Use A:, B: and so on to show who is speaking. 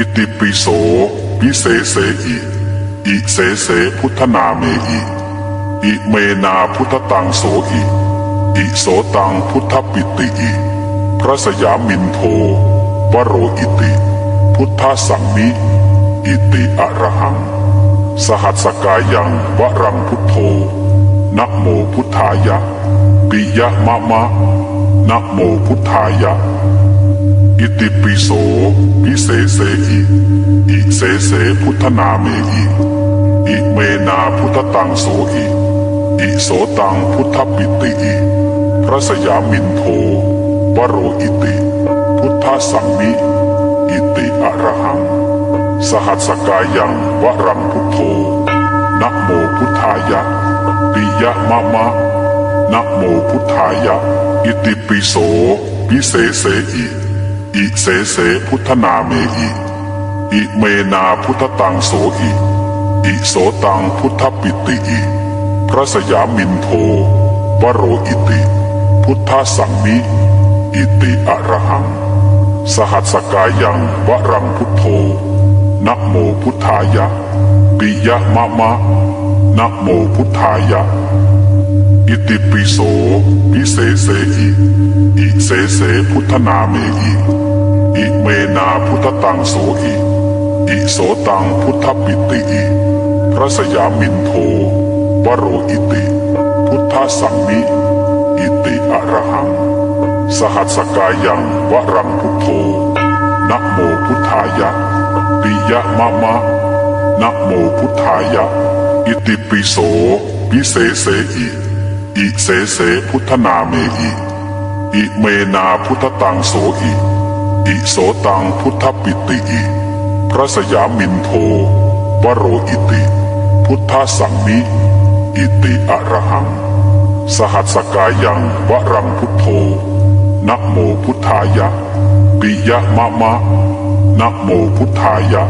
A: อิติปิโสวิเศษเสอิอิเสเสพุทธนาเมอิอิเมนาพุทธตังโสอิอิโสตังพุทธปิติอิพระสยามินโทวโรอิติ พุทธสัมมิอิติอระหัง สหัสสกายังวรังพุทโธนะโมพุทธายะปิยะมะมะนะโมพุทธายะ อิติปิโสวิเศษเสอิอิเสเสพุทธนาเมอิอิเมนาพุทธตังโสอิอิโสตังพุทธปิติอิพระสยามินโทวโรอิติ พุทธสัมมิอิติอรหัง สหัสกายังวรังพุทโธนะโมพุทธายะปิยะมะมะนะโมพุทธายะ อิติปิโสวิเศษเสอิ อิเสเสพุทธนาเมอิอิเมนาพุทธตังโสอิอิโสตังพุทธปิติอิพระสยามินโทวโรอิติ พุทธสัมมิอิติอระหัง สหัสสกายังวรังพุทโธนะโมพุทธายะ ปิยะมะมะนะโมพุทธายะ ติปิโสวิเศษเสอิอิเสเสพุทธนาเมอิอิเมนาพุทธตังโสอิอิโสตังพุทธปิติอิพระสยามินโทวโรอิติ พุทธสัมมิอิติอรหัง สหัสสกายังวรังพุทโธนะโมพุทธายะปิยะมะมะนะโมพุทธายะ อิติปิโสวิเศษเสอิ อิเสเสพุทธนาเมอิอิเมนาพุทธตังโสอิอิโสตังพุทธปิติอิพระสยามินโทวโรอิติ พุทธสัมมิ อิติอระหัง สหัสกายังวรังพุทโธนะโมพุทธายะ ปิยะมะมะนะโมพุทธายะ